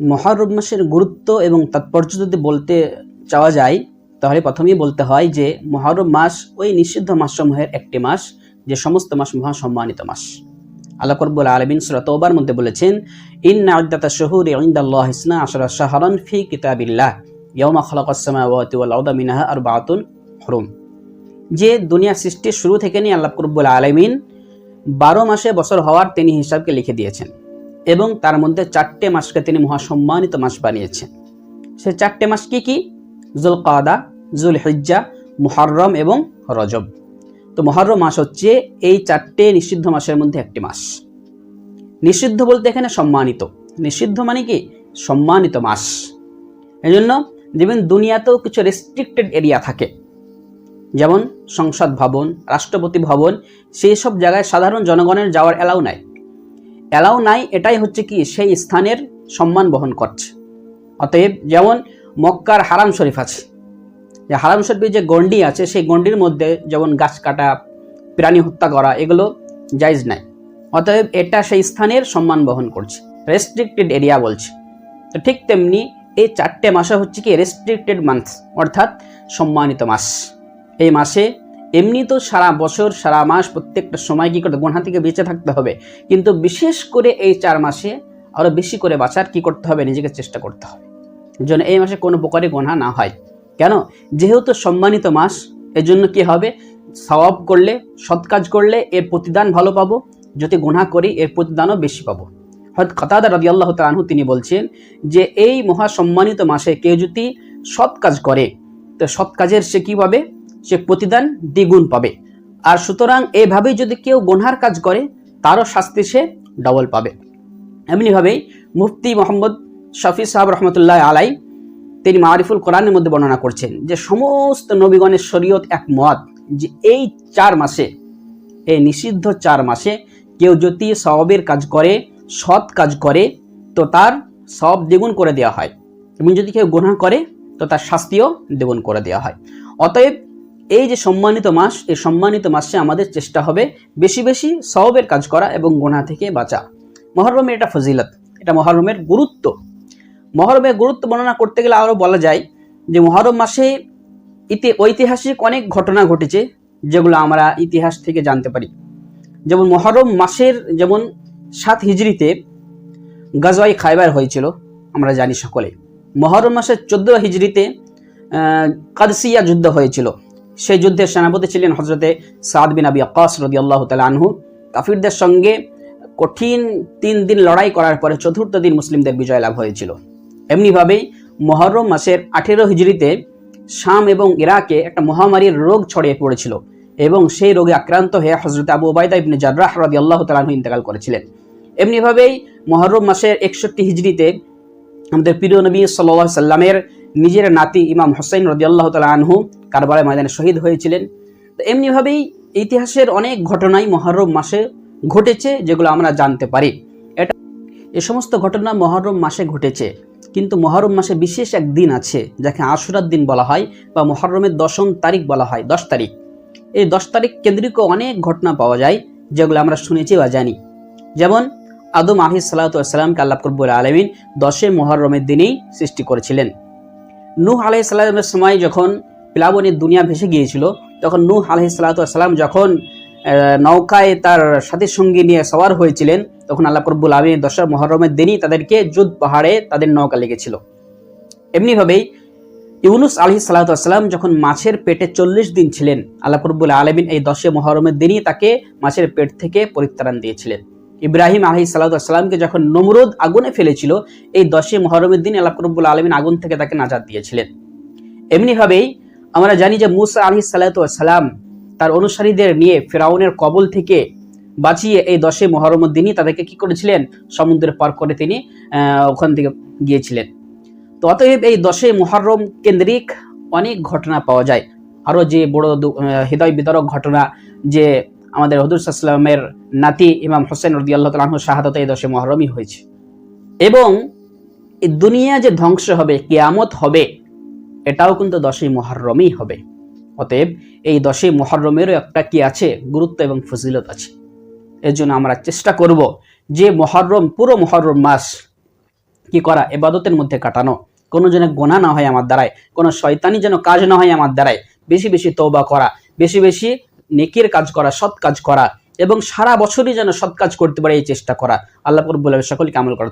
মহরম মাসের গুরুত্ব এবং তাৎপর্য যদি বলতে চাওয়া যায়, তাহলে প্রথমেই বলতে হয় যে মহরম মাস ওই নিষিদ্ধ মাসসমূহের একটি মাস, যে সমস্ত মাস মহা সম্মানিত মাস। আল্লাহ করবুল আলমিন সুরা তৌবার মধ্যে বলেছেন, ইন্না আদ্দাতা শহুর ইন্দাল্লাহ ইসনা আশরা শাহরান ফি কিতাবিল্লাহ, ইয়াউমা খালাকাস সামাওয়াতি ওয়াল আরদা মিনহা আরবাআতুন হুরুম। যে দুনিয়া সৃষ্টির শুরু থেকে নিয়ে আল্লাহ করবুল আলমিন বারো মাসে বছর হওয়ার তিনি হিসাবকে লিখে দিয়েছেন। এবং তার মধ্যে চারটে মাসকে তিনি মহাসম্মানিত মাস বানিয়েছেন। সে চারটে মাস কি কি? জুল কাদা জুল হিজ্জা মুহররম এবং রজব। তো মহরম মাস হচ্ছে এই চারটে নিষিদ্ধ মাসের মধ্যে একটি মাস। নিষিদ্ধ বলতে এখানে সম্মানিত। নিষিদ্ধ মানে কি? সম্মানিত মাস। এই জন্য দেখবেন দুনিয়াতেও কিছু রেস্ট্রিক্টেড এরিয়া থাকে। যেমন সংসদ ভবন, রাষ্ট্রপতি ভবন, সেই সব জায়গায় সাধারণ জনগণের যাওয়ার অ্যালাউ নাই। অ্যালাউ নাই, এটাই হচ্ছে কি, সেই স্থানের সম্মান বহন করছে। অতএব যেমন মক্কার হারাম শরীফ আছে, যে হারাম শরীফের যে গন্ডি আছে, সেই গন্ডির মধ্যে যেমন গাছ কাটা, প্রাণী হত্যা করা, এগুলো জায়জ নাই। অতএব এটা সেই স্থানের সম্মান বহন করছে। রেস্ট্রিক্টেড এরিয়া বলছে। তো ঠিক তেমনি এই চারটে মাসে হচ্ছে কি রেস্ট্রিক্টেড মান্থ অর্থাৎ সম্মানিত মাস। এই মাসে এমনি তো সারা বছর, সারা মাস প্রত্যেকটা সময় কী করতে গোনা থেকে বেঁচে থাকতে হবে? কিন্তু বিশেষ করে এই চার মাসে আরও বেশি করে বাঁচার কি করতে হবে? নিজেকে চেষ্টা করতে হবে। যেন এই মাসে কোনো প্রকারে গোনা না হয়। কেন? যেহেতু সম্মানিত মাস, এজন্য কি হবে? সওয়াব করলে, সৎ কাজ করলে এর প্রতিদান ভালো পাবো। যদি গুনাহ করি, এর প্রতিদানও বেশি পাবো। হয়তো কাতাদা রাজি আল্লাহ তালহু তিনি বলছেন যে, এই মহা সম্মানিত মাসে কেউ যদি সৎ কাজ করে, তো সৎ কাজের সে কী পাবে? সে প্রতিদান দ্বিগুণ পাবে। আর সুতরাং এভাবেই যদি কেউ গুনহার কাজ করে, তারও শাস্তি সে ডবল পাবে। এমনিভাবেই মুফতি মোহাম্মদ শফি সাহাব রহমতুল্লাহ আলাই, তিনি মারিফুল কোরআনের মধ্যে বর্ণনা করছেন যে সমস্ত নবীগণের শরীয়ত এক মত, যে এই চার মাসে, এই নিষিদ্ধ চার মাসে কেউ যদি সবের কাজ করে, সৎ কাজ করে, তো তার সব দ্বিগুণ করে দেওয়া হয়। এবং যদি কেউ গুনাহ করে, তো তার শাস্তিও দ্বিগুণ করে দেওয়া হয়। অতএব এই যে সম্মানিত মাস, এই সম্মানিত মাসে আমাদের চেষ্টা হবে বেশি বেশি সবের কাজ করা এবং গোনা থেকে বাঁচা। মহরমের এটা ফজিলত, এটা মহরমের গুরুত্ব। মহরমের গুরুত্ব বর্ণনা করতে গেলে আরও বলা যায় যে মহরম মাসে ইতি, ঐতিহাসিক অনেক ঘটনা ঘটেছে যেগুলো আমরা ইতিহাস থেকে জানতে পারি। যেমন মহরম মাসের যেমন সাত হিজড়িতে গাজওয়াই খাইবার হয়েছিল, আমরা জানি সকলে। মহরম মাসের চোদ্দ হিজড়িতে কাদসিয়া যুদ্ধ হয়েছিল। সেই যুদ্ধের সেনাপতি ছিলেন হজরতে সাদ বিন আবি আকাস রদি আল্লাহ তালা আনহু। কাফিরদের সঙ্গে কঠিন তিন দিন লড়াই করার পরে চতুর্থ দিন মুসলিমদের বিজয় লাভ হয়েছিল। এমনিভাবেই মহরম মাসের আঠেরো হিজড়িতে শাম এবং ইরাকে একটা মহামারীর রোগ ছড়িয়ে পড়েছিল এবং সেই রোগে আক্রান্ত হয়ে হজরত আবু ওবায়দা ইবনে জার্রাহ রদি আল্লাহ তালাহু ইন্তেকাল করেছিলেন। এমনিভাবেই মহরম মাসের একষট্টি হিজড়িতে আমাদের প্রিয় নবী সাল্লাহ সাল্লামের নিজের নাতি ইমাম হোসেন রদি আল্লাহ তালা আনহু কারবালায় ময়দানে শহীদ হয়েছিলেন। তো এমনিভাবেই ইতিহাসের অনেক ঘটনাই মহরম মাসে ঘটেছে যেগুলো আমরা জানতে পারি। এটা এ সমস্ত ঘটনা মহরম মাসে ঘটেছে। কিন্তু মহরম মাসে বিশেষ এক দিন আছে, যাকে আশুরার দিন বলা হয় বা মহরমের দশম তারিখ বলা হয়, দশ তারিখ। এই দশ তারিখ কেন্দ্রিক অনেক ঘটনা পাওয়া যায়, যেগুলো আমরা শুনেছি বা জানি। যেমন, আদম আহি সাল্লাতামকে আল্লাহ করবুল আলমিন দশে মহরমের দিনেই সৃষ্টি করেছিলেন। নূহ আলাহি সাল্লামের সময় যখন প্লাবনের দুনিয়া ভেসে গিয়েছিল, তখন নূহ আলহি সাল্লাতাম যখন নৌকায় তার সাথীর সঙ্গী নিয়ে সওয়ার হয়েছিলেন, তখন আল্লাহ করবুল আলমী দশর মহরমের দিনই তাদেরকে যুদ পাহাড়ে তাদের নৌকা লেগেছিল। এমনিভাবেই ইউনুস আলহি সাল্লাতাম যখন মাছের পেটে চল্লিশ দিন ছিলেন, আল্লাহ করবুল আলমিন এই দশে মহরমের দিনই তাকে মাছের পেট থেকে পরিত্রাণ দিয়েছিলেন। ইব্রাহিম আলহি সাল্লাতামকে যখন নমরুদ আগুনে ফেলেছিল, এই দশে মহরমের দিন আল্লাহ করবুল আলমিন আগুন থেকে তাকে নাজাদ দিয়েছিলেন। এমনিভাবেই আমরা জানি যে মুসা আলহি সাল্লাতাম তার অনুসারীদের নিয়ে ফেরাউনের কবল থেকে বাঁচিয়ে এই দশে মহরমের দিনই তাদেরকে কি করেছিলেন? সমুদ্রের পার করে তিনি ওখান থেকে গিয়েছিলেন। তো অতএব এই দশে মহরম কেন্দ্রিক অনেক ঘটনা পাওয়া যায়। আরও যে বড় হৃদয় বিতরক ঘটনা যে আমাদের হদুর হদুরসাল্লামের নাতি ইমাম হোসেন রদি আল্লাহ তালাহ শাহাদত এই দশে মহরমই হয়েছে। এবং দুনিয়া যে ধ্বংস হবে, কেয়ামত হবে, এটাও কিন্তু দশই মহরমই হবে। অতএব এই দশই মহরমেরও একটা কি আছে? গুরুত্ব এবং ফজিলত আছে। এর জন্য আমরা চেষ্টা করব যে মহরম, পুরো মহরম মাস কি করা, এবাদতের মধ্যে কাটানো। কোনো যেন গোনা না হয় আমার দ্বারায়, কোনো শয়তানি যেন কাজ না হয় আমার দ্বারায়, বেশি বেশি তৌবা করা, বেশি বেশি নেকির কাজ করা, সৎ কাজ করা এবং সারা বছরই যেন সৎ কাজ করতে পারে এই চেষ্টা করা। আল্লাহ রব্বুল সকলকে আমল করা